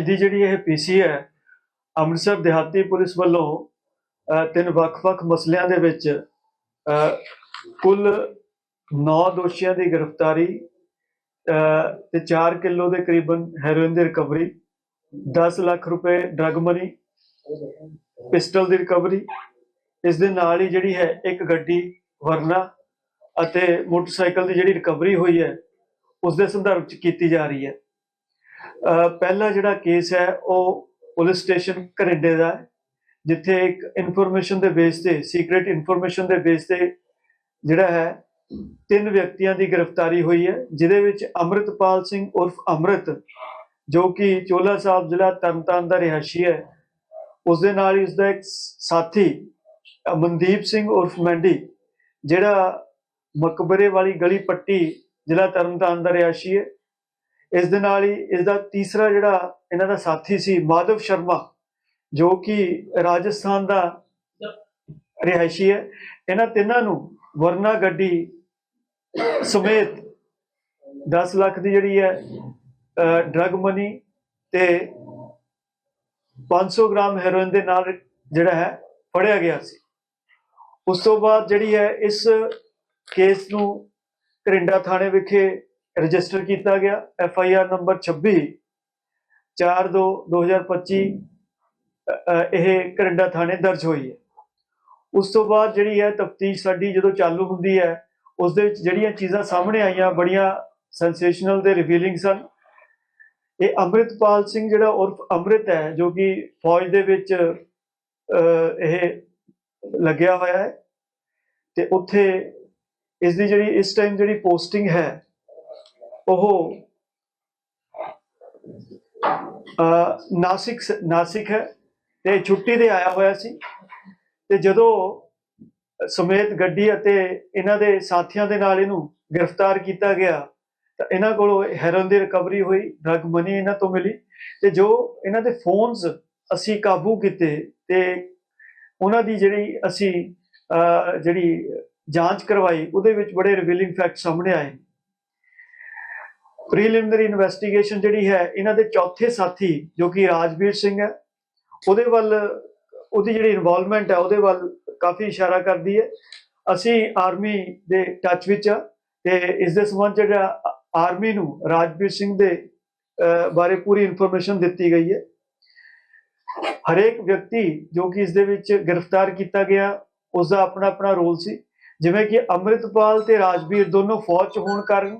ਅੱਜ ਦੀ ਜਿਹੜੀ ਇਹ ਪੀਸੀ ਹੈ ਅੰਮ੍ਰਿਤਸਰ ਦਿਹਾਤੀ ਪੁਲਿਸ ਵੱਲੋਂ ਤਿੰਨ ਵੱਖ-ਵੱਖ ਮਸਲਿਆਂ ਦੇ ਵਿੱਚ ਕੁੱਲ 9 ਦੋਸ਼ੀਆਂ ਦੀ ਗ੍ਰਿਫਤਾਰੀ ਅਹ, ਤੇ 4 ਕਿਲੋ ਦੇ ਕਰੀਬਨ ਹੈਰੋਇਨ ਦੀ ਰਿਕਵਰੀ 10 ਲੱਖ ਰੁਪਏ ਡਰਗ ਮਨੀ ਪਿਸਟਲ ਦੀ ਰਿਕਵਰੀ ਇਸ ਦੇ ਨਾਲ ਹੀ ਜਿਹੜੀ ਹੈ ਇੱਕ ਗੱਡੀ ਵਰਨਾ ਅਤੇ ਮੋਟਰਸਾਈਕਲ ਦੀ ਜਿਹੜੀ ਰਿਕਵਰੀ ਹੋਈ ਹੈ ਉਸ ਦੇ ਸੰਦਰਭ ਚ ਕੀਤੀ ਜਾ ਰਹੀ ਹੈ। ਪਹਿਲਾ ਜਿਹੜਾ ਕੇਸ ਹੈ, ਉਹ ਪੁਲਿਸ ਸਟੇਸ਼ਨ ਕਰਿੰਡੇ ਦਾ ਹੈ, ਜਿੱਥੇ ਇੱਕ ਇਨਫੋਰਮੇਸ਼ਨ ਦੇ ਬੇਸ ਤੇ ਸੀਕ੍ਰੀਟ ਇਨਫੋਰਮੇਸ਼ਨ ਦੇ ਬੇਸ ਤੇ ਜਿਹੜਾ ਹੈ, ਤਿੰਨ ਵਿਅਕਤੀਆਂ ਦੀ ਗ੍ਰਿਫਤਾਰੀ ਹੋਈ ਹੈ ਜਿਦੇ ਵਿੱਚ ਅੰਮ੍ਰਿਤਪਾਲ ਸਿੰਘ ਉਰਫ ਅੰਮ੍ਰਿਤ, ਜੋ ਕਿ ਚੋਲਾ ਸਾਹਿਬ ਜ਼ਿਲ੍ਹਾ ਤਰਨਤਾਰਨ ਦਾ ਰਿਹਾਇਸ਼ੀ ਹੈ, ਉਸ ਦੇ ਨਾਲ ਹੀ ਉਸਦਾ ਇੱਕ ਸਾਥੀ ਮਨਦੀਪ ਸਿੰਘ ਉਰਫ ਮੈਂਡੀ, ਜਿਹੜਾ ਮਕਬਰੇ ਵਾਲੀ ਗਲੀ ਪੱਟੀ ਜ਼ਿਲ੍ਹਾ ਤਰਨਤਾਰਨ ਦਾ ਰਿਹਾਇਸ਼ੀ ਹੈ ਇਸ ਦੇ ਨਾਲ ਹੀ ਇਸ ਦਾ ਤੀਸਰਾ ਜਿਹੜਾ ਇਹਨਾਂ ਦਾ ਸਾਥੀ ਸੀ ਮਾਧਵ ਸ਼ਰਮਾ, ਜੋ ਕਿ ਰਾਜਸਥਾਨ ਦਾ ਰਿਹਾਇਸ਼ੀ ਹੈ। ਇਹਨਾਂ ਤਿੰਨਾਂ ਨੂੰ ਵਰਨਾ ਗੱਡੀ ਸਮੇਤ 10 ਲੱਖ ਦੀ ਜਿਹੜੀ ਹੈ ਡਰਗ ਮਨੀ ਤੇ 500 ਗ੍ਰਾਮ ਹੈਰੋਇਨ ਦੇ ਨਾਲ ਜਿਹੜਾ ਹੈ ਫੜਿਆ ਗਿਆ ਸੀ। ਉਸ ਤੋਂ ਬਾਅਦ ਜਿਹੜੀ ਹੈ, ਇਸ ਕੇਸ ਨੂੰ ਕਰਿੰਡਾ ਥਾਣੇ ਵਿਖੇ ਰਜਿਸਟਰ ਕੀਤਾ ਗਿਆ ਐਫ ਆਈ ਆਰ ਨੰਬਰ 26 4 2 2025 ਇਹ ਕਰਿੰਡਾ ਥਾਣੇ ਦਰਜ ਹੋਈ ਹੈ। ਉਸ ਤੋਂ ਬਾਅਦ ਜਿਹੜੀ ਹੈ ਤਫਤੀਸ਼ ਸਾਡੀ ਜਦੋਂ ਚਾਲੂ ਹੁੰਦੀ ਹੈ, ਉਸ ਦੇ ਵਿੱਚ ਜਿਹੜੀਆਂ ਚੀਜ਼ਾਂ ਸਾਹਮਣੇ ਆਈਆਂ, ਬੜੀਆਂ ਸੈਂਸੇਸ਼ਨਲ ਤੇ ਰਿਵੀਲਿੰਗ ਸਨ। ਇਹ ਅੰਮ੍ਰਿਤਪਾਲ ਸਿੰਘ ਜਿਹੜਾ ਉਰਫ ਅੰਮ੍ਰਿਤ ਹੈ, ਜੋ ਕਿ ਫੌਜ ਦੇ ਵਿੱਚ ਇਹ ਲੱਗਿਆ ਹੋਇਆ ਹੈ। ਤੇ ਉੱਥੇ ਇਸ ਦੀ ਜਿਹੜੀ, ਇਸ ਟਾਈਮ ਜਿਹੜੀ ਪੋਸਟਿੰਗ ਹੈ ਉਹ ਨਾਸਿਕ ਨਾਸਿਕ ਹੈ ਤੇ ਛੁੱਟੀ ਤੇ ਆਇਆ ਹੋਇਆ ਸੀ ਤੇ ਜਦੋਂ ਸਮੇਤ ਗੱਡੀ ਅਤੇ ਇਹਨਾਂ ਦੇ ਸਾਥੀਆਂ ਦੇ ਨਾਲ ਇਹਨੂੰ ਗ੍ਰਿਫਤਾਰ ਕੀਤਾ ਗਿਆ ਤਾਂ ਇਹਨਾਂ ਕੋਲੋਂ ਹੈਰਨ ਦੀ ਰਿਕਵਰੀ ਹੋਈ, ਡਰਗ ਮਨੀ ਇਹਨਾਂ ਤੋਂ ਮਿਲੀ ਤੇ ਜੋ ਇਹਨਾਂ ਦੇ ਫੋਨਸ ਅਸੀਂ ਕਾਬੂ ਕੀਤੇ ਤੇ ਉਹਨਾਂ ਦੀ ਜਿਹੜੀ ਅਸੀਂ ਜਿਹੜੀ ਜਾਂਚ ਕਰਵਾਈ ਉਹਦੇ ਵਿੱਚ ਬੜੇ ਰਿਵੀਲਿੰਗ ਫੈਕਟ ਸਾਹਮਣੇ ਆਏ। ਪ੍ਰੀਲਿਮਿਨਰੀ ਇਨਵੈਸਟੀਗੇਸ਼ਨ ਜਿਹੜੀ ਹੈ, ਇਹਨਾਂ ਦੇ ਚੌਥੇ ਸਾਥੀ ਜੋ ਕਿ ਰਾਜਵੀਰ ਸਿੰਘ ਹੈ, ਉਹਦੇ ਵੱਲ, ਉਹਦੀ ਜਿਹੜੀ ਇਨਵੋਲਵਮੈਂਟ ਹੈ, ਉਹਦੇ ਵੱਲ ਕਾਫੀ ਇਸ਼ਾਰਾ ਕਰਦੀ ਹੈ। ਅਸੀਂ ਆਰਮੀ ਦੇ ਟੱਚ ਵਿੱਚ ਆ ਤੇ ਇਸ ਦੇ ਸੰਬੰਧ ਜਿਹੜਾ ਆਰਮੀ ਨੂੰ ਰਾਜਵੀਰ ਸਿੰਘ ਦੇ ਬਾਰੇ ਪੂਰੀ ਇਨਫੋਰਮੇਸ਼ਨ ਦਿੱਤੀ ਗਈ ਹੈ। ਹਰੇਕ ਵਿਅਕਤੀ ਜੋ ਕਿ ਇਸ ਦੇ ਵਿੱਚ ਗ੍ਰਿਫਤਾਰ ਕੀਤਾ ਗਿਆ ਉਸ ਦਾ ਆਪਣਾ ਆਪਣਾ ਰੋਲ ਸੀ। ਜਿਵੇਂ ਕਿ ਅੰਮ੍ਰਿਤਪਾਲ ਤੇ ਰਾਜਵੀਰ ਦੋਨੋਂ ਫੌਜ 'ਚ ਹੋਣ ਕਾਰਨ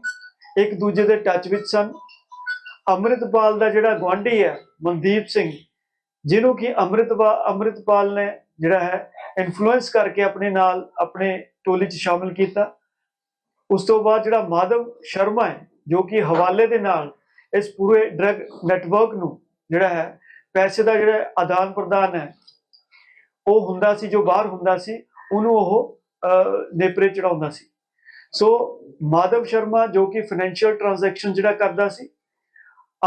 ਇੱਕ ਦੂਜੇ ਦੇ ਟੱਚ ਵਿੱਚ ਸਨ। ਅੰਮ੍ਰਿਤਪਾਲ ਦਾ ਜਿਹੜਾ ਗਵਾਂਢੀ ਹੈ, ਮਨਦੀਪ ਸਿੰਘ, ਜਿਹਨੂੰ ਕਿ ਅੰਮ੍ਰਿਤਪਾਲ ਅੰਮ੍ਰਿਤਪਾਲ ਨੇ ਜਿਹੜਾ ਹੈ ਇਨਫਲੂਐਂਸ ਕਰਕੇ ਆਪਣੇ ਨਾਲ ਆਪਣੇ ਟੋਲੀ 'ਚ ਸ਼ਾਮਿਲ ਕੀਤਾ। ਉਸ ਤੋਂ ਬਾਅਦ ਜਿਹੜਾ ਮਾਧਵ ਸ਼ਰਮਾ ਹੈ, ਜੋ ਕਿ ਹਵਾਲੇ ਦੇ ਨਾਲ ਇਸ ਪੂਰੇ ਡਰਗ ਨੈਟਵਰਕ ਨੂੰ ਜਿਹੜਾ ਹੈ, ਪੈਸੇ ਦਾ ਜਿਹੜਾ ਆਦਾਨ ਪ੍ਰਦਾਨ ਹੈ, ਉਹ ਹੁੰਦਾ ਸੀ, ਜੋ ਬਾਹਰ ਹੁੰਦਾ ਸੀ, ਉਹਨੂੰ ਉਹ ਨੇਪਰੇ ਚੜਾਉਂਦਾ ਸੀ। ਸੋ ਮਾਧਵ ਸ਼ਰਮਾ ਜੋ ਕਿ ਫਾਈਨੈਂਸ਼ੀਅਲ ਟ੍ਰਾਂਜੈਕਸ਼ਨ ਜਿਹੜਾ ਕਰਦਾ ਸੀ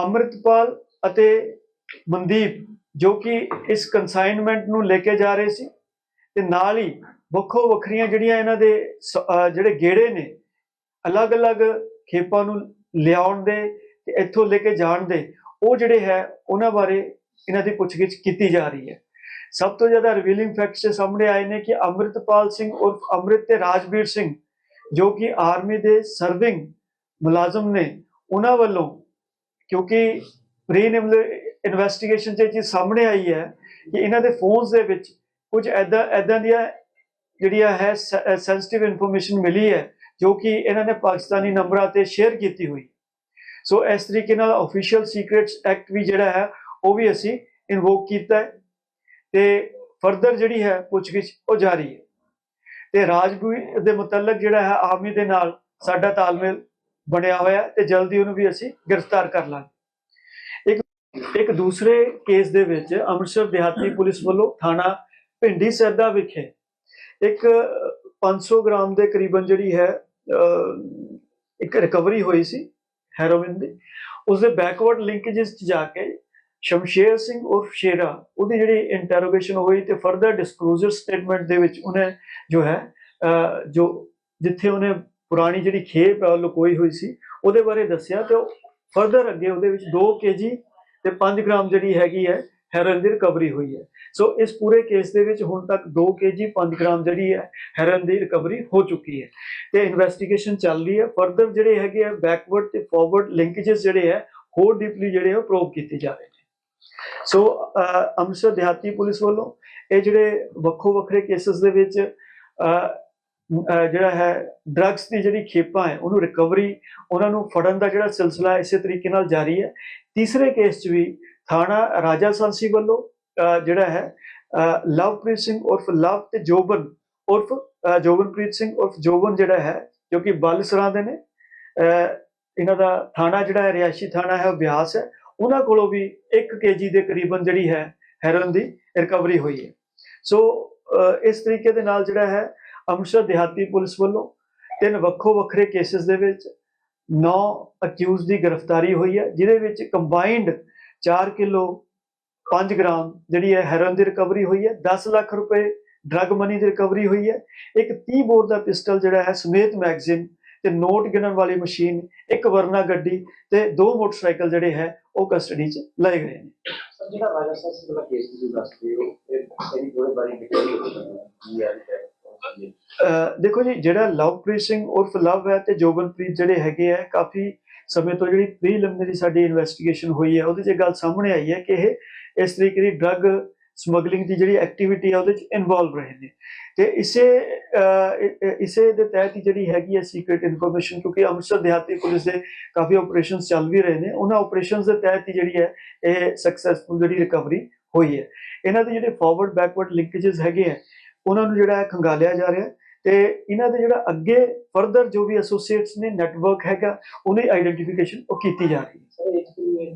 ਅੰਮ੍ਰਿਤਪਾਲ ਅਤੇ ਮਨਦੀਪ ਜੋ ਕਿ ਇਸ ਕਨਸਾਈਨਮੈਂਟ ਨੂੰ ਲੈ ਕੇ ਜਾ ਰਹੇ ਸੀ, ਤੇ ਨਾਲ ਹੀ ਵੱਖੋ ਵੱਖਰੀਆਂ ਜਿਹੜੀਆਂ ਇਹਨਾਂ ਦੇ ਸ- ਜਿਹੜੇ ਗੇੜੇ ਨੇ, ਅਲੱਗ-ਅਲੱਗ ਖੇਪਾਂ ਨੂੰ ਲਿਆਉਣ ਦੇ ਤੇ ਇੱਥੋਂ ਲੈ ਕੇ ਜਾਣ ਦੇ, ਉਹ ਜਿਹੜੇ ਹੈ, ਉਹਨਾਂ ਬਾਰੇ ਇਹਨਾਂ ਦੀ ਪੁੱਛਗਿੱਛ ਕੀਤੀ ਜਾ ਰਹੀ ਹੈ। ਸਭ ਤੋਂ ਜ਼ਿਆਦਾ ਰਿਵੀਲਿੰਗ ਫੈਕਟਸ ਸਾਹਮਣੇ ਆਏ ਨੇ ਕਿ ਅੰਮ੍ਰਿਤਪਾਲ ਸਿੰਘ ਉਰਫ ਅੰਮ੍ਰਿਤ ਤੇ ਰਾਜਵੀਰ ਸਿੰਘ ਜੋ ਕਿ ਆਰਮੀ ਦੇ ਸਰਵਿੰਗ ਮੁਲਾਜ਼ਮ ਨੇ ਉਹਨਾਂ ਵੱਲੋਂ, ਕਿਉਂਕਿ ਪ੍ਰੀ ਇਨਵੈਸਟੀਗੇਸ਼ਨ 'ਚ ਇਹ ਚੀਜ਼ ਸਾਹਮਣੇ ਆਈ ਹੈ ਕਿ ਇਹਨਾਂ ਦੇ ਫੋਨਸ ਦੇ ਵਿੱਚ ਕੁਝ ਐਦਾਂ ਐਦਾਂ ਦੀਆਂ ਜਿਹੜੀਆਂ ਹੈ ਸੈਂਸਿਟਿਵ ਇਨਫੋਰਮੇਸ਼ਨ ਮਿਲੀ ਹੈ, ਜੋ ਕਿ ਇਹਨਾਂ ਨੇ ਪਾਕਿਸਤਾਨੀ ਨੰਬਰਾਂ ਤੇ ਸ਼ੇਅਰ ਕੀਤੀ ਹੋਈ। ਸੋ ਇਸ ਤਰੀਕੇ ਨਾਲ ਅਫੀਸ਼ੀਅਲ ਸੀਕ੍ਰੀਟਸ ਐਕਟ ਵੀ ਜਿਹੜਾ ਹੈ, ਉਹ ਵੀ ਅਸੀਂ ਇਨਵੋਕ ਕੀਤਾ ਹੈ ਤੇ ਫਰਦਰ ਜਿਹੜੀ ਹੈ, ਪੁੱਛਗਿੱਛ ਉਹ ਜਾਰੀ ਹੈ। ਤੇ ਰਾਜਵੀਰ ਦੇ ਮੁਤਲਕ ਜਿਹੜਾ ਹੈ ਆਰਮੀ ਦੇ ਨਾਲ ਸਾਡਾ ਤਾਲਮੇਲ ਬਣਿਆ ਹੋਇਆ ਤੇ ਜਲਦੀ ਉਹਨੂੰ ਵੀ ਅਸੀਂ ਗ੍ਰਿਫਤਾਰ ਕਰ ਲਾਂਗੇ। ਇੱਕ ਇੱਕ ਦੂਸਰੇ ਕੇਸ ਦੇ ਵਿੱਚ ਅੰਮ੍ਰਿਤਸਰ ਦਿਹਾਤੀ ਪੁਲਿਸ ਵੱਲੋਂ ਥਾਣਾ ਭਿੰਡੀ ਸੈਦਾ ਵਿਖੇ ਇੱਕ 500 ਗ੍ਰਾਮ ਦੇ ਕਰੀਬਨ ਜਿਹੜੀ ਹੈ ਇੱਕ ਰਿਕਵਰੀ ਹੋਈ ਸੀ ਹੈਰੋਇਨ ਦੀ। ਉਸ ਦੇ ਬੈਕਵਰਡ ਲਿੰਕੇजेस ਚ ਜਾ ਕੇ ਸ਼ਮਸ਼ੇਰ ਸਿੰਘ ਉਰਫ ਸ਼ੇਰਾ, ਉਹਦੀ ਜਿਹੜੀ ਇੰਟਰੋਗੇਸ਼ਨ ਹੋਈ ਤੇ ਫਰਦਰ ਡਿਸਕਲੋਜ਼ਰ ਸਟੇਟਮੈਂਟ ਦੇ ਵਿੱਚ ਉਹਨੇ ਜੋ ਹੈ ਜੋ ਜਿੱਥੇ ਉਹਨੇ ਪੁਰਾਣੀ ਜਿਹੜੀ ਖੇਪ ਲੁਕੋਈ ਹੋਈ ਸੀ, ਉਹਦੇ ਬਾਰੇ ਦੱਸਿਆ ਤੇ ਫਰਦਰ ਅੱਗੇ ਉਹਦੇ ਵਿੱਚ 2 ਕੇਜੀ ਤੇ 5 ਗ੍ਰਾਮ ਜਿਹੜੀ ਹੈਗੀ ਹੈ ਹੈਰਨ ਦੀ ਰਿਕਵਰੀ ਹੋਈ ਹੈ। ਸੋ ਇਸ ਪੂਰੇ ਕੇਸ ਦੇ ਵਿੱਚ ਹੁਣ ਤੱਕ 2 ਕੇਜੀ 5 ਗ੍ਰਾਮ ਜਿਹੜੀ ਹੈ ਹੈਰਨ ਦੀ ਰਿਕਵਰੀ ਹੋ ਚੁੱਕੀ ਹੈ। ਤੇ ਇਨਵੈਸਟੀਗੇਸ਼ਨ ਚੱਲ ਰਹੀ ਹੈ। ਫਰਦਰ ਜਿਹੜੇ ਹੈਗੇ ਆ ਬੈਕਵਰਡ ਤੇ ਫਾਰਵਰਡ ਲਿੰਕੇजेस ਜਿਹੜੇ ਹੈ, ਹੋਰ ਡੀਪਲੀ ਜਿਹੜੇ ਉਹ ਪ੍ਰੋਬ ਕੀਤੇ ਜਾ ਰਹੇ ਸੋ ਅੰਮ੍ਰਿਤਸਰ ਦਿਹਾਤੀ ਪੁਲਿਸ ਵੱਲੋਂ ਇਹ ਜਿਹੜੇ ਵੱਖੋ ਵੱਖਰੇ ਕੇਸਸ ਦੇ ਵਿੱਚ uh, uh, ਜਿਹੜਾ ਹੈ ਡਰੱਗਸ ਦੀ ਜਿਹੜੀ ਖੇਪਾਂ ਹੈ ਉਹਨੂੰ ਰਿਕਵਰੀ ਉਹਨਾਂ ਨੂੰ ਫੜਨ ਦਾ ਜਿਹੜਾ ਸਿਲਸਿਲਾ ਇਸੇ ਤਰੀਕੇ ਨਾਲ ਜਾਰੀ ਹੈ। ਤੀਸਰੇ ਕੇਸ 'ਚ ਵੀ ਥਾਣਾ ਰਾਜਾ ਸਾਂਸੀ ਵੱਲੋਂ ਅਹ, ਜਿਹੜਾ ਹੈ ਲਵਪ੍ਰੀਤ ਸਿੰਘ ਉਰਫ ਲਵ ਤੇ ਜੋਬਨ ਉਰਫ ਜੋਬਨਪ੍ਰੀਤ ਸਿੰਘ ਉਰਫ ਜੋਬਨ ਜਿਹੜਾ ਹੈ ਜੋ ਕਿ ਬਲਸਰਾਂ ਦੇ ਨੇ ਇਹਨਾਂ ਦਾ ਥਾਣਾ ਜਿਹੜਾ ਹੈ ਰਿਹਾਇਸ਼ੀ ਥਾਣਾ ਹੈ ਉਹ ਬਿਆਸ ਹੈ। ਉਹਨਾਂ ਕੋਲੋਂ ਵੀ 1 ਕੇਜੀ ਦੇ ਕਰੀਬਨ ਜਿਹੜੀ ਹੈ ਹੈਰਨ ਦੀ ਰਿਕਵਰੀ ਹੋਈ ਹੈ। ਸੋ ਇਸ ਤਰੀਕੇ ਦੇ ਨਾਲ ਜਿਹੜਾ ਹੈ, ਅੰਮ੍ਰਿਤਸਰ ਦਿਹਾਤੀ ਪੁਲਿਸ ਵੱਲੋਂ ਤਿੰਨ ਵੱਖੋ ਵੱਖਰੇ ਕੇਸਿਸ ਦੇ ਵਿੱਚ 9 ਅਕਿਊਜ਼ ਦੀ ਗ੍ਰਿਫਤਾਰੀ ਹੋਈ ਹੈ, ਜਿਹਦੇ ਵਿੱਚ ਕੰਬਾਈਨਡ 4 ਕਿਲੋ 5 ਗ੍ਰਾਮ ਜਿਹੜੀ ਹੈ ਹੈਰਨ ਦੀ ਰਿਕਵਰੀ ਹੋਈ ਹੈ 10 ਲੱਖ ਰੁਪਏ ਡਰੱਗ ਮਨੀ ਦੀ ਰਿਕਵਰੀ ਹੋਈ ਹੈ, ਇੱਕ 30 ਬੋਰ ਦਾ ਪਿਸਟਲ ਜਿਹੜਾ ਹੈ ਸਮੇਤ ਮੈਗਜ਼ੀਨ ਤੇ ਨੋਟ ਗਿਣਨ ਵਾਲੀ ਮਸ਼ੀਨ ਇੱਕ ਵਰਨਾ ਗੱਡੀ ਤੇ ਦੋ ਮੋਟਰਸਾਈਕਲ ਜਿਹੜੇ ਹੈ ਉਹ ਕਸਟਡੀ 'ਚ ਲਏ ਗਏ ਨੇ। ਸਰ ਜਿਹੜਾ ਰਾਜਾ ਸਾਹਿਬ ਸਿੰਘ ਦਾ ਕੇਸ ਤੁਸੀਂ ਦੱਸਦੇ ਹੋ ਇਹ ਇਹਦੀ ਥੋੜੇ ਬਾਰੇ ਡਿਟੇਲ ਹੋ ਕੀ ਹੈ ਅਹ ਦੇਖੋ ਜੀ ਜਿਹੜਾ ਲਵਪ੍ਰੀਤ ਸਿੰਘ ਉਰਫ ਲਵ ਹੈ ਤੇ ਜੋਬਨਪ੍ਰੀਤ ਜਿਹੜੇ ਹੈਗੇ ਆ ਕਾਫੀ ਸਮੇਂ ਤੋਂ ਜਿਹੜੀ ਪ੍ਰੀਲਿਮਿਨਰੀ ਸਾਡੀ ਇਨਵੈਸਟੀਗੇਸ਼ਨ ਹੋਈ ਹੈ ਉਹਦੇ 'ਚ ਗੱਲ ਸਾਹਮਣੇ ਆਈ ਹੈ ਕਿ ਇਹ ਇਸ ਤਰੀਕੇ ਦੀ ਡਰੱਗ ਸਮਗਲਿੰਗ ਦੀ ਜਿਹੜੀ ਐਕਟੀਵਿਟੀ ਹੈ ਉਹਦੇ 'ਚ ਇਨਵੋਲਵ ਰਹੇ ਨੇ। ਤੇ ਇਸੇ ਇਸੇ ਦੇ ਤਹਿਤ ਜਿਹੜੀ ਹੈਗੀ ਹੈ ਸੀਕ੍ਰੀਟ ਇਨਫੋਰਮੇਸ਼ਨ ਕਿਉਂਕਿ ਅੰਮ੍ਰਿਤਸਰ ਦਿਹਾਤੀ ਪੁਲਿਸ ਦੇ ਕਾਫੀ ਆਪਰੇਸ਼ਨਸ ਚੱਲ ਵੀ ਰਹੇ ਨੇ ਉਹਨਾਂ ਆਪਰੇਸ਼ਨਸ ਦੇ ਤਹਿਤ ਹੀ ਜਿਹੜੀ ਹੈ ਇਹ ਸਕਸੈਸਫੁਲ ਜਿਹੜੀ ਰਿਕਵਰੀ ਹੋਈ ਹੈ। ਇਹਨਾਂ ਦੇ ਜਿਹੜੇ ਫਾਰਵਰਡ ਬੈਕਵਰਡ ਲਿੰਕੇजेस ਹੈਗੇ ਆ ਉਹਨਾਂ ਨੂੰ ਜਿਹੜਾ ਹੈ ਖੰਗਾਲਿਆ ਜਾ ਰਿਹਾ ਹੈ ਤੇ ਇਹਨਾਂ ਦੇ ਜਿਹੜਾ ਅੱਗੇ ਫਰਦਰ ਜੋ ਵੀ ਐਸੋਸੀਏਟਸ ਨੇ ਨੈਟਵਰਕ ਹੈਗਾ ਉਹਦੀ ਆਈਡੈਂਟੀਫਿਕੇਸ਼ਨ ਉਹ ਕੀਤੀ ਜਾ ਰਹੀ ਹੈ।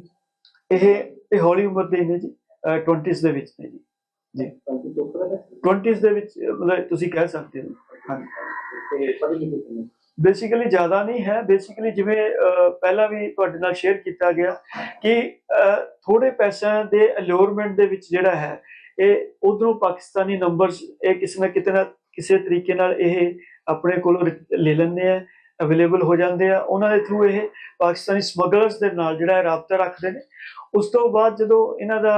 ਇਹ ਇਹ ਹੌਲੀ ਉਮਰ ਦੇ ਨੇ ਜੀ। 20s ਦੇ ਵਿੱਚ ਨੇ ਜੀ। ਕੰਪਨੀ 20s ਦੇ ਵਿੱਚ ਮਤਲਬ ਤੁਸੀਂ ਕਹਿ ਸਕਦੇ ਹੋ। ਹਾਂਜੀ। ਬੇਸਿਕਲੀ ਜ਼ਿਆਦਾ ਨਹੀਂ ਹੈ। ਬੇਸਿਕਲੀ ਜਿਵੇਂ ਪਹਿਲਾਂ ਵੀ ਤੁਹਾਡੇ ਨਾਲ ਸ਼ੇਅਰ ਕੀਤਾ ਗਿਆ ਕਿ ਥੋੜੇ ਪੈਸਿਆਂ ਦੇ ਅਲਿਓਰਮੈਂਟ ਦੇ ਵਿੱਚ ਜਿਹੜਾ ਹੈ, ਇਹ ਉਧਰੋਂ ਪਾਕਿਸਤਾਨੀ ਨੰਬਰਸ ਇਹ ਕਿਸੇ ਨਾ ਕਿਤੇ ਨਾ ਕਿਸੇ ਤਰੀਕੇ ਨਾਲ ਇਹ ਆਪਣੇ ਕੋਲੋਂ ਲੈ ਲੈਂਦੇ ਆ ਅਵੇਲੇਬਲ ਹੋ ਜਾਂਦੇ ਆ। ਉਹਨਾਂ ਦੇ ਥਰੂ ਇਹ ਪਾਕਿਸਤਾਨੀ ਸਮਗਲਰਸ ਦੇ ਨਾਲ ਜਿਹੜਾ ਹੈ ਰਾਬਤਾ ਰੱਖਦੇ ਨੇ। ਉਸ ਤੋਂ ਬਾਅਦ ਜਦੋਂ ਇਹਨਾਂ ਦਾ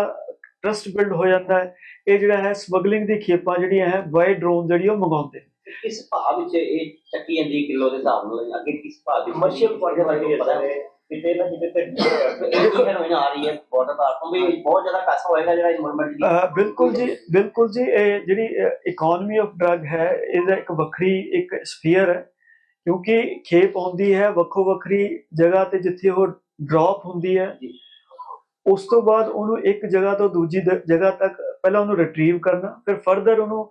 ਟਰਸਟ ਬਿਲਡ ਹੋ ਜਾਂਦਾ ਹੈ। ਇਹ ਜਿਹੜਾ ਹੈ ਸਮਗਲਿੰਗ ਦੀ ਖੇਪਾਂ ਜਿਹੜੀਆਂ ਹੈ ਬਾਈ ਡਰੋਨ ਜਿਹੜੀ ਉਹ ਮੰਗਾਉਂਦੇ ਕਿਸ ਭਾਅ ਵਿੱਚ ਇਹ ਚੱਕੀ ਜਾਂਦੀ ਕਿਲੋ ਦੇ ਹਿਸਾਬ ਨਾਲ ਅੱਗੇ ਕਿਸ ਭਾਅ ਦੀ ਕਮਰਸ਼ੀਅਲ ਪੜ੍ਹੇ ਵਾਲੀ ਪਤਾ ਹੈ? ਕਿਤੇ ਨਾ ਕਿਤੇ ਤੇ ਇਹ ਆ ਰਹੀ ਹੈ ਬਾਰਡਰ ਤੋਂ ਵੀ ਬਹੁਤ ਜ਼ਿਆਦਾ ਪੈਸਾ ਹੋਏਗਾ ਜਿਹੜਾ ਇਨਵੋਲਵਮੈਂਟ ਦੀ। ਅਹ ਬਿਲਕੁਲ ਜੀ ਬਿਲਕੁਲ ਜੀ ਇਹ ਜਿਹੜੀ ਇਕਨੋਮੀ ਆਫ ਡਰੱਗ ਹੈ ਇਹਦਾ ਇੱਕ ਵੱਖਰੀ ਇੱਕ ਸਫੀਅਰ ਹੈ। ਕਿਉਂਕਿ ਖੇਪ ਆਉਂਦੀ ਹੈ ਵੱਖੋ ਵੱਖਰੀ ਜਗ੍ਹਾ ਤੇ ਜਿੱਥੇ ਉਹ ਡ੍ਰੌਪ ਹੁੰਦੀ ਹੈ। ਜੀ। ਉਸ ਤੋਂ ਬਾਅਦ ਉਹਨੂੰ ਇੱਕ ਜਗ੍ਹਾ ਤੋਂ ਦੂਜੀ ਦ- ਜਗ੍ਹਾ ਤੱਕ ਪਹਿਲਾਂ ਉਹਨੂੰ ਰਿਟਰੀਵ ਕਰਨਾ, ਫਿਰ ਫਰਦਰ ਉਹਨੂੰ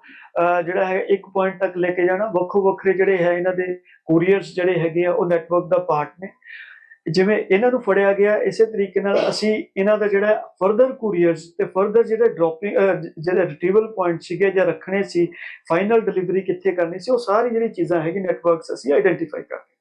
ਜਿਹੜਾ ਹੈ ਇੱਕ ਪੁਆਇੰਟ ਤੱਕ ਲੈ ਕੇ ਜਾਣਾ। ਵੱਖੋ ਵੱਖਰੇ ਜਿਹੜੇ ਹੈ ਇਹਨਾਂ ਦੇ ਕੁਰੀਅਰਸ ਜਿਹੜੇ ਹੈਗੇ ਆ, ਉਹ ਨੈਟਵਰਕ ਦਾ ਪਾਰਟ ਨੇ। ਜਿਵੇਂ ਇਹਨਾਂ ਨੂੰ ਫੜਿਆ ਗਿਆ, ਇਸੇ ਤਰੀਕੇ ਨਾਲ ਅਸੀਂ ਇਹਨਾਂ ਦਾ ਜਿਹੜਾ ਫਰਦਰ ਕੁਰੀਅਰਸ ਤੇ ਫਰਦਰ ਜਿਹੜੇ ਡ੍ਰੌਪਿੰਗ ਜਿਹੜੇ ਰਿਟਰੀਵਲ ਪੁਆਇੰਟ ਸੀਗੇ ਜਾਂ ਰੱਖਣੇ ਸੀ ਫਾਈਨਲ ਡਿਲੀਵਰੀ ਕਿੱਥੇ ਕਰਨੀ ਸੀ, ਉਹ ਸਾਰੀ ਜਿਹੜੀ ਚੀਜ਼ਾਂ ਹੈਗੀ ਨੈਟਵਰਕਸ ਅਸੀਂ ਆਈਡੈਂਟੀਫਾਈ ਕਰਦੇ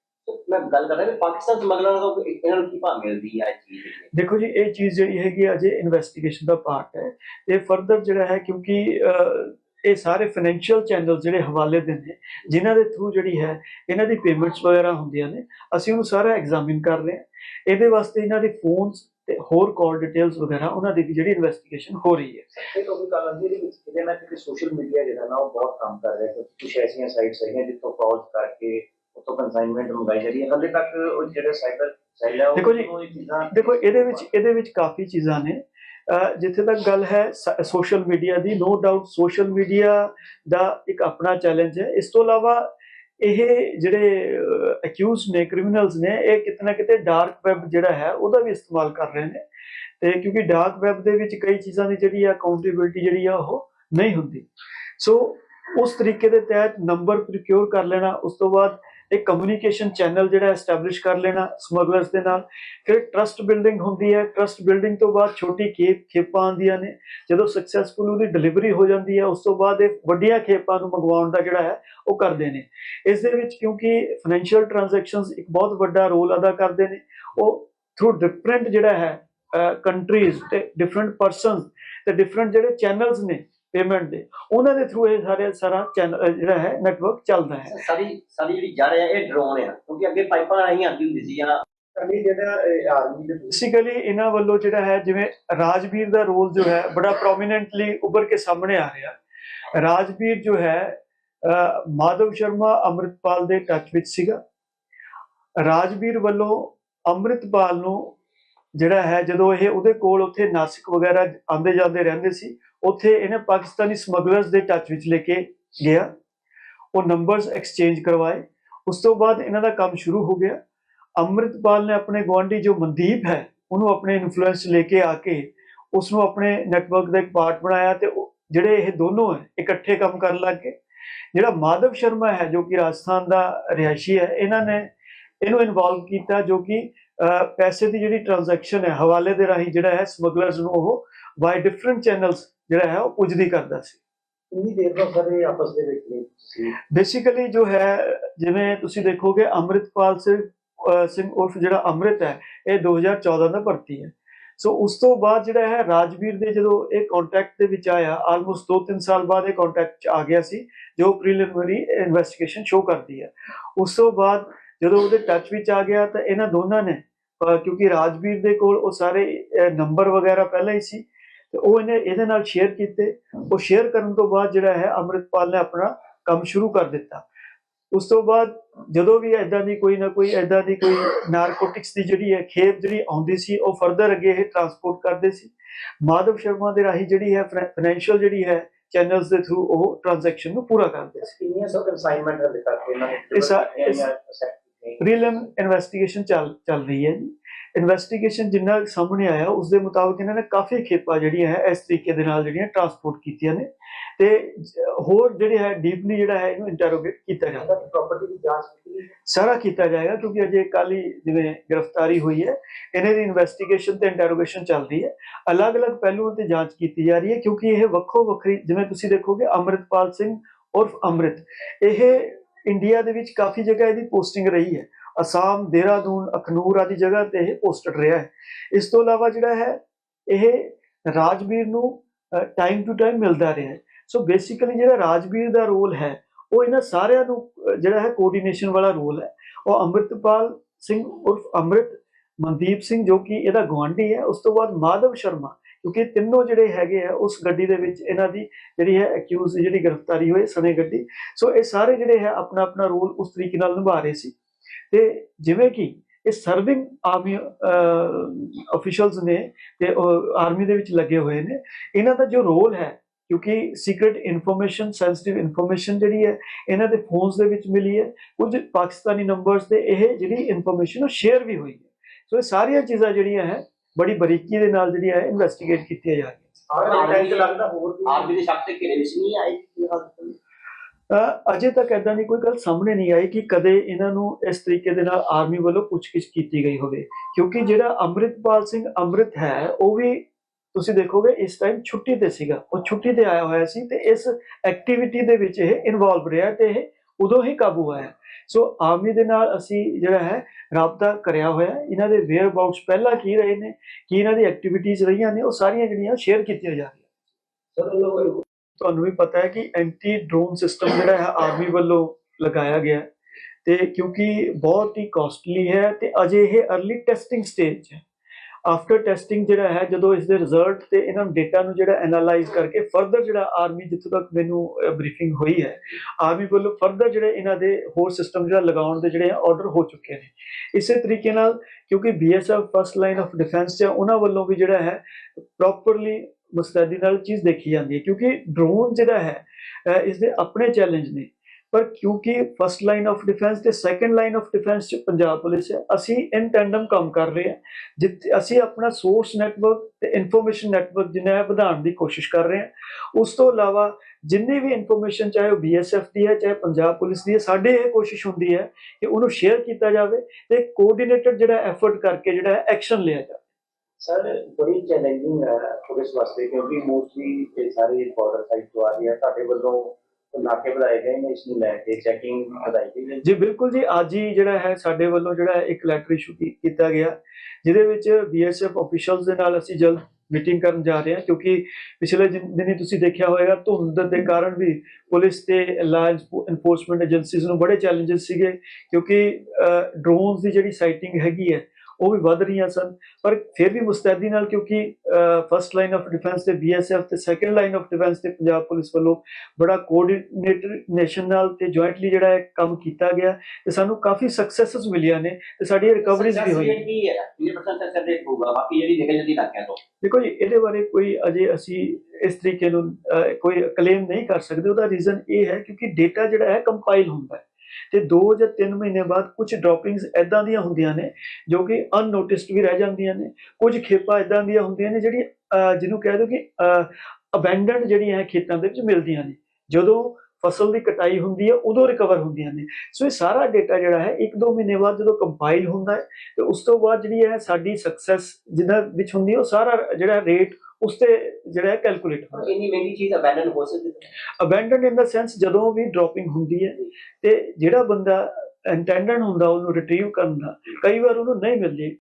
ਮੈਂ ਗੱਲ ਕਰ ਰਿਹਾ ਕਿ ਪਾਕਿਸਤਾਨ ਸਮਗਲਰ ਤੋਂ ਇਹਨਾਂ ਨੂੰ ਕੀ ਭਾਅ ਮਿਲਦੀ ਹੈ ਇਹ ਚੀਜ਼ ਦੀ? ਦੇਖੋ ਜੀ ਇਹ ਚੀਜ਼ ਜਿਹੜੀ ਹੈਗੀ ਅਜੇ ਇਨਵੈਸਟੀਗੇਸ਼ਨ ਦਾ ਪਾਰਟ ਹੈ। ਇਹ ਫਰਦਰ ਜਿਹੜਾ ਹੈ ਕਿਉਂਕਿ ਅਹ, ਇਹ ਸਾਰੇ ਫਾਈਨੈਂਸ਼ੀਅਲ ਚੈਨਲ ਜਿਹੜੇ ਹਵਾਲੇ ਦੇ ਨੇ ਜਿਨ੍ਹਾਂ ਦੇ ਥਰੂ ਜਿਹੜੀ ਹੈ ਇਹਨਾਂ ਦੀ ਪੇਮੈਂਟਸ ਵਗੈਰਾ ਹੁੰਦੀਆਂ ਨੇ ਅਸੀਂ ਉਹਨੂੰ ਸਾਰਾ ਐਗਜ਼ਾਮਿਨ ਕਰ ਰਹੇ ਹਾਂ। ਇਹਦੇ ਵਾਸਤੇ ਇਹਨਾਂ ਦੇ ਫੋਨਸ ਤੇ ਹੋਰ ਕਾਲ ਡਿਟੇਲਸ ਵਗੈਰਾ ਉਹਨਾਂ ਦੀ ਵੀ ਜਿਹੜੀ ਇਨਵੈਸਟੀਗੇਸ਼ਨ ਹੋ ਰਹੀ ਹੈ। ਤੇ ਤੋਂ ਵੀ ਗੱਲ ਆਉਂਦੀ ਹੈ ਵਿੱਚ ਕਿਤੇ ਨਾ ਕਿਤੇ ਸੋਸ਼ਲ ਮੀਡੀਆ ਜਿਹੜਾ ਨਾ ਉਹ ਬਹੁਤ ਕੰਮ ਕਰ ਰਿਹਾ ਹੈ। ਕੁਝ ਐਸੀਆਂ ਸਾਈਟਸ ਹੈਗੀਆਂ ਜਿੱਥੋਂ ਕਾਲ ਕਰਕੇ ਉੱਥੋਂ ਕਨਸਾਈਨਮੈਂਟ ਮੰਗਾਈ ਜਾ ਰਹੀ ਹੈ। ਹਾਲੇ ਤੱਕ ਉਹ ਜਿਹੜੇ ਸਾਈਬਰ ਸੈੱਲ ਹੈ ਉਹ ਦੇਖੋ ਜੀ, ਦੇਖੋ ਇਹਦੇ ਵਿੱਚ ਇਹਦੇ ਵਿੱਚ ਕਾਫੀ ਚੀਜ਼ਾਂ ਨੇ। ਜਿੱਥੇ ਤੱਕ ਗੱਲ ਹੈ ਸੋਸ਼ਲ ਮੀਡੀਆ ਦੀ ਨੋ ਡਾਊਟ ਸੋਸ਼ਲ ਮੀਡੀਆ ਦਾ ਇੱਕ ਆਪਣਾ ਚੈਲੰਜ ਹੈ। ਇਸ ਤੋਂ ਇਲਾਵਾ ਇਹ ਜਿਹੜੇ ਅਕਿਊਜ਼ ਨੇ ਕ੍ਰਿਮੀਨਲਸ ਨੇ ਇਹ ਕਿਤੇ ਨਾ ਕਿਤੇ ਡਾਰਕ ਵੈਬ ਜਿਹੜਾ ਹੈ ਉਹਦਾ ਵੀ ਇਸਤੇਮਾਲ ਕਰ ਰਹੇ ਨੇ। ਤੇ ਕਿਉਂਕਿ ਡਾਰਕ ਵੈਬ ਦੇ ਵਿੱਚ ਕਈ ਚੀਜ਼ਾਂ ਦੀ ਜਿਹੜੀ ਆ ਅਕਾਊਂਟੇਬਿਲਟੀ ਜਿਹੜੀ ਆ ਉਹ ਨਹੀਂ ਹੁੰਦੀ। ਸੋ ਉਸ ਤਰੀਕੇ ਦੇ ਤਹਿਤ ਨੰਬਰ ਪ੍ਰੋਕਿਉਰ ਕਰ ਲੈਣਾ ਉਸ ਤੋਂ ਬਾਅਦ ਇੱਕ ਕਮਿਊਨੀਕੇਸ਼ਨ ਚੈਨਲ ਜਿਹੜਾ ਐਸਟੈਬਲਿਸ਼ ਕਰ ਲੈਣਾ ਸਮਗਲਰਸ ਦੇ ਨਾਲ। ਫਿਰ ਟਰਸਟ ਬਿਲਡਿੰਗ ਹੁੰਦੀ ਹੈ। ਟਰਸਟ ਬਿਲਡਿੰਗ ਤੋਂ ਬਾਅਦ ਛੋਟੀ ਖੇਪ ਖੇਪਾਂ ਆਉਂਦੀਆਂ ਨੇ। ਜਦੋਂ ਸਕਸੈਸਫੁਲ ਉਹਦੀ ਡਿਲੀਵਰੀ ਹੋ ਜਾਂਦੀ ਹੈ, ਉਸ ਤੋਂ ਬਾਅਦ ਇਹ ਵੱਡੀਆਂ ਖੇਪਾਂ ਨੂੰ ਮੰਗਵਾਉਣ ਦਾ ਜਿਹੜਾ ਹੈ, ਉਹ ਕਰਦੇ ਨੇ। ਇਸ ਦੇ ਵਿੱਚ ਕਿਉਂਕਿ ਫਾਈਨੈਂਸ਼ੀਅਲ ਟ੍ਰਾਂਜੈਕਸ਼ਨਸ ਇੱਕ ਬਹੁਤ ਵੱਡਾ ਰੋਲ ਅਦਾ ਕਰਦੇ ਨੇ। ਉਹ ਥਰੂ ਡਿਫਰੈਂਟ ਜਿਹੜਾ ਹੈ ਕੰਟਰੀਜ਼ ਤੇ ਡਿਫਰੈਂਟ ਪਰਸਨਸ ਤੇ ਡਿਫਰੈਂਟ ਜਿਹੜੇ ਚੈਨਲਸ ਨੇ ਪੇਮੈਂਟ ਦੇ। ਉਹਨਾਂ ਦੇ ਥਰੂ ਇਹ ਸਾਰੇ ਸਾਰਾ ਚੈਨਲ ਜਿਹੜਾ ਹੈ ਨੈਟਵਰਕ ਚੱਲਦਾ ਹੈ। ਸਾਰੀ ਸਾਰੀ ਜਿਹੜੀ ਜੜ ਹੈ ਇਹ ਡਰੋਨ ਹੈ ਕਿਉਂਕਿ ਅੱਗੇ ਪਾਈਪਾਂ ਨਹੀਂ ਆਉਂਦੀ ਹੁੰਦੀ ਸੀ ਜਾਂ ਅਗਲੀ ਜਿਹੜਾ ਆਰਮੀ ਦੇ ਬੇਸਿਕਲੀ ਇਹਨਾਂ ਵੱਲੋਂ ਜਿਹੜਾ ਹੈ ਜਿਵੇਂ ਰਾਜਵੀਰ ਦਾ ਰੋਲ ਜੋ ਹੈ ਬੜਾ ਪ੍ਰੋਮੀਨੈਂਟਲੀ ਉੱਭਰ ਕੇ ਸਾਹਮਣੇ ਆ ਰਿਹਾ। ਰਾਜਵੀਰ ਜੋ ਹੈ ਮਾਧਵ ਸ਼ਰਮਾ ਅੰਮ੍ਰਿਤਪਾਲ ਦੇ ਟੱਚ ਵਿੱਚ ਸੀਗਾ। ਰਾਜਵੀਰ ਵੱਲੋਂ ਅੰਮ੍ਰਿਤਪਾਲ ਨੂੰ ਜਿਹੜਾ ਹੈ ਜਦੋਂ ਇਹ ਉਹਦੇ ਕੋਲ ਉੱਥੇ ਨਾਸਿਕ ਵਗੈਰਾ ਆਉਂਦੇ ਜਾਂਦੇ ਰਹਿੰਦੇ ਸੀ ਉੱਥੇ ਇਹਨੇ ਪਾਕਿਸਤਾਨੀ ਸਮਗਲਰਸ ਦੇ ਟੱਚ ਵਿੱਚ ਲੈ ਕੇ ਗਿਆ। ਉਹ ਨੰਬਰਸ ਐਕਸਚੇਂਜ ਕਰਵਾਏ। ਉਸ ਤੋਂ ਬਾਅਦ ਇਹਨਾਂ ਦਾ ਕੰਮ ਸ਼ੁਰੂ ਹੋ ਗਿਆ। ਅੰਮ੍ਰਿਤਪਾਲ ਨੇ ਆਪਣੇ ਗੁਆਂਢੀ ਜੋ ਮਨਦੀਪ ਹੈ, ਉਹਨੂੰ ਆਪਣੇ ਇਨਫਲੂਐਂਸ ਲੈ ਕੇ ਆ ਕੇ ਉਸ ਨੂੰ ਆਪਣੇ ਨੈਟਵਰਕ ਦਾ ਇੱਕ ਪਾਰਟ ਬਣਾਇਆ ਤੇ ਜਿਹੜੇ ਇਹ ਦੋਨੋਂ ਹੈ, ਇਕੱਠੇ ਕੰਮ ਕਰਨ ਲੱਗ ਗਏ। ਜਿਹੜਾ ਮਾਧਵ ਸ਼ਰਮਾ ਹੈ, ਜੋ ਕਿ ਰਾਜਸਥਾਨ ਦਾ ਰਿਹਾਇਸ਼ੀ ਹੈ, ਇਹਨਾਂ ਨੇ ਇਹਨੂੰ ਇਨਵੋਲਵ ਕੀਤਾ ਜੋ ਕਿ ਪੈਸੇ ਦੀ ਜਿਹੜੀ ਟ੍ਰਾਂਜੈਕਸ਼ਨ ਹੈ, ਹਵਾਲੇ ਦੇ ਰਾਹੀਂ ਜਿਹੜਾ ਹੈ ਸਮਗਲਰਸ ਨੂੰ ਉਹ ਬਾਈ ਡਿਫਰੈਂਟ ਚੈਨਲਸ ਜਿਹੜਾ ਹੈ ਉਹ ਪੁੱਜਦੀ ਕਰਦਾ ਸੀ। ਕਿੰਨੀ ਦੇਰ ਤੋਂ ਸਾਰੇ ਆਪਸ ਦੇ ਵਿੱਚ ਨੇ ਸੀ। ਬੇਸਿਕਲੀ ਜੋ ਹੈ ਜਿਵੇਂ ਤੁਸੀਂ ਦੇਖੋਗੇ ਅੰਮ੍ਰਿਤਪਾਲ ਸਿੰਘ ਸਿੰਘ ਉਰਫ ਜਿਹੜਾ ਅੰਮ੍ਰਿਤ ਹੈ ਇਹ 2014 ਦਾ ਭਰਤੀ ਹੈ। ਸੋ ਉਸ ਤੋਂ ਬਾਅਦ ਜਿਹੜਾ ਹੈ ਰਾਜਵੀਰ ਦੇ ਜਦੋਂ ਇਹ ਕੰਟੈਕਟ ਦੇ ਵਿੱਚ ਆਇਆ ਆਲਮੋਸਟ 2-3 ਸਾਲ ਬਾਅਦ ਇਹ ਕੰਟੈਕਟ ਚ ਆ ਗਿਆ ਸੀ ਜੋ ਪ੍ਰੀਲਿਮਿਨਰੀ ਇਨਵੈਸਟੀਗੇਸ਼ਨ ਸ਼ੋ ਕਰਦੀ ਹੈ। ਉਸ ਤੋਂ ਬਾਅਦ ਜਦੋਂ ਉਹਦੇ ਟੱਚ ਵਿੱਚ ਆ ਗਿਆ ਤਾਂ ਇਹਨਾਂ ਦੋਨਾਂ ਨੇ ਕਿਉਂਕਿ ਰਾਜਵੀਰ ਦੇ ਕੋਲ ਉਹ ਸਾਰੇ ਨੰਬਰ ਵਗੈਰਾ ਪਹਿਲਾਂ ਹੀ ਸੀ ਤੇ ਉਹ ਇਹਨੇ ਇਹਦੇ ਨਾਲ ਸ਼ੇਅਰ ਕੀਤੇ। ਉਹ ਸ਼ੇਅਰ ਕਰਨ ਤੋਂ ਬਾਅਦ ਜਿਹੜਾ ਹੈ ਅੰਮ੍ਰਿਤਪਾਲ ਨੇ ਆਪਣਾ ਕੰਮ ਸ਼ੁਰੂ ਕਰ ਦਿੱਤਾ। ਉਸ ਤੋਂ ਬਾਅਦ ਜਦੋਂ ਵੀ ਐਦਾਂ ਦੀ ਕੋਈ ਨਾ ਕੋਈ ਐਦਾਂ ਦੀ ਕੋਈ ਨਾਰਕੋਟਿਕਸ ਦੀ ਜਿਹੜੀ ਹੈ ਖੇਪ ਜਿਹੜੀ ਆਉਂਦੀ ਸੀ ਉਹ ਫਰਦਰ ਅੱਗੇ ਇਹ ਟਰਾਂਸਪੋਰਟ ਕਰਦੇ ਸੀ। ਮਾਧਵ ਸ਼ਰਮਾ ਦੇ ਰਾਹੀਂ ਜਿਹੜੀ ਹੈ ਫਾਈਨੈਂਸ਼ੀਅਲ ਜਿਹੜੀ ਹੈ ਚੈਨਲਸ ਦੇ ਥਰੂ ਉਹ ਟ੍ਰਾਂਜੈਕਸ਼ਨ ਨੂੰ ਪੂਰਾ ਕਰਦੇ ਸੀ। ਕਿੰਨੀਆਂ ਸਭ ਅਸਾਈਨਮੈਂਟ ਹਲੇ ਤੱਕ ਇਹਨਾਂ ਨੇ ਸਾ-? ਪ੍ਰੀਲਿਮ ਇਨਵੈਸਟੀਗੇਸ਼ਨ ਚੱਲ ਚੱਲ ਰਹੀ ਹੈ ਜੀ। ਇਨਵੈਸਟੀਗੇਸ਼ਨ ਜਿੰਨਾ ਸਾਹਮਣੇ ਆਇਆ ਉਸ ਦੇ ਮੁਤਾਬਕ ਇਹਨਾਂ ਨੇ ਕਾਫੀ ਖੇਪਾਂ ਜਿਹੜੀਆਂ ਹੈ ਇਸ ਤਰੀਕੇ ਦੇ ਨਾਲ ਜਿਹੜੀਆਂ ਟਰਾਂਸਪੋਰਟ ਕੀਤੀਆਂ ਨੇ। ਤੇ ਹੋਰ ਜਿਹੜੇ ਹੈ ਡੀਪਲੀ ਜਿਹੜਾ ਹੈ ਇਹਨੂੰ ਇੰਟਰੋਗੇਟ ਕੀਤਾ ਜਾਂਦਾ ਪ੍ਰਾਪਰਟੀ ਦੀ ਜਾਂਚ। ਸਾਰਾ ਕੀਤਾ ਜਾਏਗਾ ਕਿਉਂਕਿ ਅਜੇ ਕੱਲ ਹੀ ਜਿਵੇਂ ਗ੍ਰਿਫਤਾਰੀ ਹੋਈ ਹੈ ਇਹਨਾਂ ਦੀ ਇਨਵੈਸਟੀਗੇਸ਼ਨ ਤੇ ਇੰਟਰੋਗੇਸ਼ਨ ਚੱਲ ਰਹੀ ਹੈ। ਅਲੱਗ-ਅਲੱਗ ਪਹਿਲੂਆਂ ਤੇ ਜਾਂਚ ਕੀਤੀ ਜਾ ਰਹੀ ਹੈ ਕਿਉਂਕਿ ਇਹ ਵੱਖੋ ਵੱਖਰੀ ਜਿਵੇਂ ਤੁਸੀਂ ਦੇਖੋਗੇ ਅੰਮ੍ਰਿਤਪਾਲ ਸਿੰਘ ਉਰਫ ਅੰਮ੍ਰਿਤ। ਇਹ ਇੰਡੀਆ ਦੇ ਵਿੱਚ ਕਾਫੀ ਜਗ੍ਹਾ ਇਹਦੀ ਪੋਸਟਿੰਗ ਰਹੀ ਹੈ। ਅਸਾਮ, ਦੇਹਰਾਦੂਨ, ਅਖਨੂਰ ਆਦਿ ਜਗ੍ਹਾ ਤੇ ਇਹ ਪੋਸਟਡ ਰਿਹਾ ਹੈ। ਇਸ ਤੋਂ ਇਲਾਵਾ ਜਿਹੜਾ ਹੈ, ਇਹ ਰਾਜਵੀਰ ਨੂੰ ਟਾਈਮ ਟੂ ਟਾਈਮ ਮਿਲਦਾ ਰਿਹਾ ਹੈ। ਸੋ ਬੇਸਿਕਲੀ ਜਿਹੜਾ ਰਾਜਵੀਰ ਦਾ ਰੋਲ ਹੈ, ਉਹ ਇਹਨਾਂ ਸਾਰਿਆਂ ਨੂੰ ਜਿਹੜਾ ਹੈ ਕੋਆਰਡੀਨੇਸ਼ਨ ਵਾਲਾ ਰੋਲ ਹੈ। ਉਹ ਅੰਮ੍ਰਿਤਪਾਲ ਸਿੰਘ ਉਰਫ ਅੰਮ੍ਰਿਤ ਮਨਦੀਪ ਸਿੰਘ ਜੋ ਕਿ ਇਹਦਾ ਗਵਾਂਢੀ ਹੈ, ਉਸ ਤੋਂ ਬਾਅਦ ਮਾਧਵ ਸ਼ਰਮਾ, ਕਿਉਂਕਿ ਤਿੰਨੋਂ ਜਿਹੜੇ ਹੈਗੇ ਆ, ਉਸ ਗੱਡੀ ਦੇ ਵਿੱਚ ਇਹਨਾਂ ਦੀ ਜਿਹੜੀ ਹੈ ਅਕਿਊਜ਼ ਜਿਹੜੀ ਗ੍ਰਿਫਤਾਰੀ ਹੋਈ, ਸਣੇ ਗੱਡੀ। ਸੋ ਇਹ ਸਾਰੇ ਜਿਹੜੇ ਹੈ ਆਪਣਾ ਆਪਣਾ ਰੋਲ ਉਸ ਤਰੀਕੇ ਨਾਲ ਨਿਭਾ ਰਹੇ ਸੀ। ਤੇ ਜਿਵੇਂ ਕਿ ਇਹ ਸਰਵਿੰਗ ਆਰਮੀ ਅਫੀਸ਼ੀਅਲਸ ਨੇ ਤੇ ਆਰਮੀ ਦੇ ਵਿੱਚ ਲੱਗੇ ਹੋਏ ਨੇ ਇਹਨਾਂ ਦਾ ਜੋ ਰੋਲ ਹੈ ਕਿਉਂਕਿ ਸੀਕ੍ਰੀਟ ਇਨਫੋਰਮੇਸ਼ਨ ਸੈਂਸਿਟਿਵ ਇਨਫੋਰਮੇਸ਼ਨ ਜਿਹੜੀ ਹੈ ਇਹਨਾਂ ਦੇ ਫੋਨਸ ਦੇ ਵਿੱਚ ਮਿਲੀ ਹੈ ਕੁਝ ਪਾਕਿਸਤਾਨੀ ਨੰਬਰਸ ਤੇ ਇਹ ਜਿਹੜੀ ਇਨਫੋਰਮੇਸ਼ਨ ਉਹ ਸ਼ੇਅਰ ਵੀ ਹੋਈ ਹੈ। ਸੋ ਇਹ ਸਾਰੀਆਂ ਚੀਜ਼ਾਂ ਜਿਹੜੀਆਂ ਹੈ ਬੜੀ ਬਰੀਕੀ ਦੇ ਨਾਲ ਜਿਹੜੀਆਂ ਹੈ ਇਨਵੈਸਟੀਗੇਟ ਕੀਤੀਆਂ ਜਾ ਰਹੀਆਂ ਵੀ ਆਰਮੀ ਦੇ ਸ਼ੱਕ ਤੇ ਘੇਰੇ ਵਿੱਚ ਨਹੀਂ ਆਏ ਅਜੇ ਤੱਕ ਐਦਾਂ ਦੀ ਕੋਈ ਗੱਲ ਸਾਹਮਣੇ ਨਹੀਂ ਆਈ ਕਿ ਕਦੇ ਇਹਨਾਂ ਨੂੰ ਇਸ ਤਰੀਕੇ ਦੇ ਨਾਲ ਆਰਮੀ ਵੱਲੋਂ ਪੁੱਛਗਿੱਛ ਕੀਤੀ ਗਈ ਹੋਵੇ। ਕਿਉਂਕਿ ਜਿਹੜਾ ਅੰਮ੍ਰਿਤਪਾਲ ਸਿੰਘ ਅੰਮ੍ਰਿਤ ਹੈ, ਉਹ ਵੀ ਤੁਸੀਂ ਦੇਖੋਗੇ ਇਸ ਟਾਈਮ ਛੁੱਟੀ ਤੇ ਸੀਗਾ। ਉਹ ਛੁੱਟੀ ਤੇ ਆਇਆ ਹੋਇਆ ਸੀ ਤੇ ਇਸ ਐਕਟੀਵਿਟੀ ਦੇ ਵਿੱਚ ਇਹ ਇਨਵੋਲਵ ਰਿਹਾ ਤੇ ਇਹ ਉਦੋਂ ਹੀ ਕਾਬੂ ਆਇਆ। ਸੋ ਆਰਮੀ ਦੇ ਨਾਲ ਅਸੀਂ ਜਿਹੜਾ ਹੈ ਰਾਬਤਾ ਕਰਿਆ ਹੋਇਆ। ਇਹਨਾਂ ਦੇ ਵੇਅਰ ਅਬਾਊਟਸ ਪਹਿਲਾਂ ਕੀ ਰਹੇ ਨੇ, ਕੀ ਇਹਨਾਂ ਦੀ ਐਕਟੀਵਿਟੀਜ਼ ਰਹੀਆਂ ਨੇ, ਉਹ ਸਾਰੀਆਂ ਜਿਹੜੀਆਂ ਸ਼ੇਅਰ ਕੀਤੀਆਂ ਜਾ ਰਹੀਆਂ ਸਰ ਤੁਹਾਨੂੰ ਵੀ ਪਤਾ ਹੈ ਕਿ ਐਂਟੀ ਡਰੋਨ ਸਿਸਟਮ ਜਿਹੜਾ ਹੈ ਆਰਮੀ ਵੱਲੋਂ ਲਗਾਇਆ ਗਿਆ ਹੈ। ਤੇ ਕਿਉਂਕਿ ਬਹੁਤ ਹੀ ਕਾਸਟਲੀ ਹੈ ਤੇ ਅਜੇ ਇਹ अर्ਲੀ ਟੈਸਟਿੰਗ ਸਟੇਜ ਹੈ। ਆਫਟਰ ਟੈਸਟਿੰਗ ਜਿਹੜਾ ਹੈ, ਜਦੋਂ ਇਸ ਦੇ ਰਿਜ਼ਲਟ ਤੇ ਇਹਨਾਂ ਡੇਟਾ ਨੂੰ ਜਿਹੜਾ ਐਨਾਲਾਈਜ਼ ਕਰਕੇ ਫਰਦਰ ਜਿਹੜਾ ਆਰਮੀ ਜਿੱਥੋਂ ਤੱਕ ਮੈਨੂੰ ਬਰੀਫਿੰਗ ਹੋਈ ਹੈ ਆਰਮੀ ਵੱਲੋਂ ਫਰਦਰ ਜਿਹੜੇ ਇਹਨਾਂ ਦੇ ਹੋਰ ਸਿਸਟਮ ਜਿਹੜਾ ਲਗਾਉਣ ਦੇ ਜਿਹੜੇ ਆਰਡਰ ਹੋ ਚੁੱਕੇ ਨੇ। ਇਸੇ ਤਰੀਕੇ ਨਾਲ ਕਿਉਂਕਿ BSF first line of defence ਹੈ, ਉਹਨਾਂ ਵੱਲੋਂ ਵੀ ਜਿਹੜਾ ਹੈ ਪ੍ਰੋਪਰਲੀ ਮੁਸਤੈਦੀ ਨਾਲ ਚੀਜ਼ ਦੇਖੀ ਜਾਂਦੀ ਹੈ, ਕਿਉਂਕਿ ਡਰੋਨ ਜਿਹੜਾ ਹੈ, ਅਹ ਇਸ ਦੇ ਆਪਣੇ ਚੈਲੰਜ ਨੇ। ਪਰ ਕਿਉਂਕਿ ਫਸਟ ਲਾਈਨ ਆਫ ਡਿਫੈਂਸ ਤੇ ਸੈਕੰਡ ਲਾਈਨ ਆਫ ਡਿਫੈਂਸ ਚ ਪੰਜਾਬ ਪੁਲਿਸ ਹੈ, ਅਸੀਂ ਇਨ ਟੈਂਡਮ ਕੰਮ ਕਰ ਰਹੇ ਹਾਂ, ਜਿੱਥੇ ਅਸੀਂ ਆਪਣਾ ਸੋਰਸ ਨੈਟਵਰਕ ਤੇ ਇਨਫੋਰਮੇਸ਼ਨ ਨੈਟਵਰਕ ਜਿੰਨਾ ਹੈ ਵਧਾਉਣ ਦੀ ਕੋਸ਼ਿਸ਼ ਕਰ ਰਹੇ ਹਾਂ। ਉਸ ਤੋਂ ਇਲਾਵਾ ਜਿੰਨੀ ਵੀ ਇਨਫੋਰਮੇਸ਼ਨ ਚਾਹੇ ਉਹ ਬੀਐਸਐਫ ਦੀ ਹੈ, ਚਾਹੇ ਪੰਜਾਬ ਪੁਲਿਸ ਦੀ ਹੈ, ਸਾਡੇ ਇਹ ਕੋਸ਼ਿਸ਼ ਹੁੰਦੀ ਹੈ ਕਿ ਉਹਨੂੰ ਸ਼ੇਅਰ ਕੀਤਾ ਜਾਵੇ ਤੇ ਕੋਆਰਡੀਨੇਟਡ ਜਿਹੜਾ ਐਫਰਟ ਕਰਕੇ ਜਿਹੜਾ ਐਕਸ਼ਨ ਲਿਆ ਜਾਵੇ। ਸਰ ਬੜੀ ਚੈਲੰਜਿੰਗ ਹੈ ਪੁਲਿਸ ਵਾਸਤੇ ਕਿਉਂਕਿ ਮੋਸਟਲੀ ਇਹ ਸਾਰੇ ਬਾਰਡਰ ਸਾਈਡ ਤੋਂ ਆ ਰਹੀ ਹੈ। ਤੁਹਾਡੇ ਵੱਲੋਂ ਨਾਕੇ ਵਧਾਏ ਗਏ ਨੇ ਇਸ ਨੂੰ ਲੈ ਕੇ ਚੈਕਿੰਗ ਵਧਾਈ ਗਈ ਹੈ। ਜੀ, ਬਿਲਕੁਲ ਜੀ। ਅੱਜ ਹੀ ਜਿਹੜਾ ਹੈ, ਸਾਡੇ ਵੱਲੋਂ ਜਿਹੜਾ ਇੱਕ ਲੈਟਰ ਇਸ਼ੂ ਕੀਤਾ ਗਿਆ, ਜਿਹਦੇ ਵਿੱਚ ਬੀਐਸਐਫ ਅਫੀਸ਼ੀਅਲਸ ਦੇ ਨਾਲ ਅਸੀਂ ਜਲਦ ਮੀਟਿੰਗ ਕਰਨ ਜਾ ਰਹੇ ਹਾਂ, ਕਿਉਂਕਿ ਪਿਛਲੇ ਦਿਨ- ਦਿਨੀ ਤੁਸੀਂ ਦੇਖਿਆ ਹੋਵੇਗਾ ਧੁੰਦ ਦੇ ਕਾਰਨ ਵੀ ਪੁਲਿਸ ਤੇ ਲਾ ਇਨਫੋਰਸਮੈਂਟ ਏਜੰਸੀਜ਼ ਨੂੰ ਬੜੇ ਚੈਲੰਜਸ ਸੀਗੇ, ਕਿਉਂਕਿ ਡਰੋਨਸ ਦੀ ਜਿਹੜੀ ਸਾਈਟਿੰਗ ਹੈਗੀ ਹੈ ਉਹ ਵੀ ਵੱਧ ਰਹੀਆਂ ਸਨ। ਪਰ ਫਿਰ ਵੀ ਮੁਸਤੈਦੀ ਨਾਲ ਕਿਉਂਕਿ ਫਰਸਟ ਲਾਈਨ ਆਫ ਡਿਫੈਂਸ ਤੇ ਬੀਐਸਐਫ ਤੇ ਸੈਕੰਡ ਲਾਈਨ ਆਫ ਡਿਫੈਂਸ ਤੇ ਪੰਜਾਬ ਪੁਲਿਸ ਵੱਲੋਂ ਬੜਾ ਕੋਆਰਡੀਨੇਟਰ ਨੇਸ਼ਨ ਨਾਲ ਤੇ ਜੁਆਇੰਟਲੀ ਜਿਹੜਾ ਹੈ ਕੰਮ ਕੀਤਾ ਗਿਆ ਤੇ ਸਾਨੂੰ ਕਾਫੀ ਸਕਸੈਸਸ ਮਿਲੀਆਂ ਨੇ ਤੇ ਸਾਡੀ ਰਿਕਵਰੀਜ਼ ਵੀ ਹੋਈਆਂ। ਕੀ ਹੈ? 100% ਸਕਸੈਸ ਰੇਟ ਹੋਊਗਾ ਬਾਕੀ ਜਿਹੜੀ ਨਿਕਲ ਜਾਂਦੀ ਇਲਾਕਿਆਂ ਤੋਂ ਦੇਖੋ ਜੀ ਇਹਦੇ ਬਾਰੇ ਕੋਈ ਅਜੇ ਅਸੀਂ ਇਸ ਤਰੀਕੇ ਨੂੰ ਕੋਈ ਕਲੇਮ ਨਹੀਂ ਕਰ ਸਕਦੇ। ਉਹਦਾ ਰੀਜ਼ਨ ਇਹ ਹੈ ਕਿਉਂਕਿ ਡੇਟਾ ਜਿਹੜਾ ਹੈ ਕੰਪਾਈਲ ਹੁੰਦਾ ਹੈ। ਤੇ 2 ਜਾਂ 3 ਮਹੀਨੇ ਬਾਅਦ ਕੁਝ ਡ੍ਰੌਪਿੰਗਸ ਐਦਾਂ ਦੀਆਂ ਹੁੰਦੀਆਂ ਨੇ ਜੋ ਕਿ ਅਨਨੋਟਿਸਡ ਵੀ ਰਹਿ ਜਾਂਦੀਆਂ ਨੇ। ਕੁਝ ਖੇਪਾਂ ਐਦਾਂ ਦੀਆਂ ਹੁੰਦੀਆਂ ਨੇ ਜਿਹੜੀ ਅਹ, ਜਿਹਨੂੰ ਕਹਿ ਦਿਓ ਕਿ ਅਬੈਂਡਨਡ ਜਿਹੜੀਆਂ ਖੇਤਾਂ ਦੇ ਵਿੱਚ ਮਿਲਦੀਆਂ ਨੇ। ਜਦੋਂ ਫਸਲ ਦੀ ਕਟਾਈ ਹੁੰਦੀ ਹੈ ਉਦੋਂ ਰਿਕਵਰ ਹੁੰਦੀਆਂ ਨੇ। ਸੋ ਇਹ ਸਾਰਾ ਡੇਟਾ ਜਿਹੜਾ ਹੈ 1-2 ਮਹੀਨੇ ਬਾਅਦ ਜਦੋਂ ਕੰਪਾਈਲ ਹੁੰਦਾ ਹੈ ਤੇ ਉਸ ਤੋਂ ਬਾਅਦ ਜਿਹੜੀ ਹੈ ਸਾਡੀ ਸਕਸੈਸ ਜਿਹਨਾਂ ਵਿੱਚ ਹੁੰਦੀ ਹੈ ਉਹ ਸਾਰਾ ਜਿਹੜਾ ਰੇਟ ਉਸ ਤੇ ਜਿਹੜਾ ਹੈ ਕੈਲਕੂਲੇਟ ਹੁੰਦਾ ਇੰਨੀ ਮਹਿੰਗੀ ਚੀਜ਼ ਅਬੈਂਡਨ ਹੋ ਸਕਦੀ ਹੈ। ਅਬੈਂਡਨ ਇਨ ਦਾ ਸੈਂਸ ਜਦੋਂ ਵੀ ਡ੍ਰੌਪਿੰਗ ਹੁੰਦੀ ਹੈ ਤੇ ਜਿਹੜਾ ਬੰਦਾ ਇੰਟੈਂਡੈਂਟ ਹੁੰਦਾ ਉਹਨੂੰ ਰਿਟਰੀਵ ਕਰਨ ਦਾ ਕਈ ਵਾਰ ਉਹਨੂੰ ਨਹੀਂ ਮਿਲਦੀ।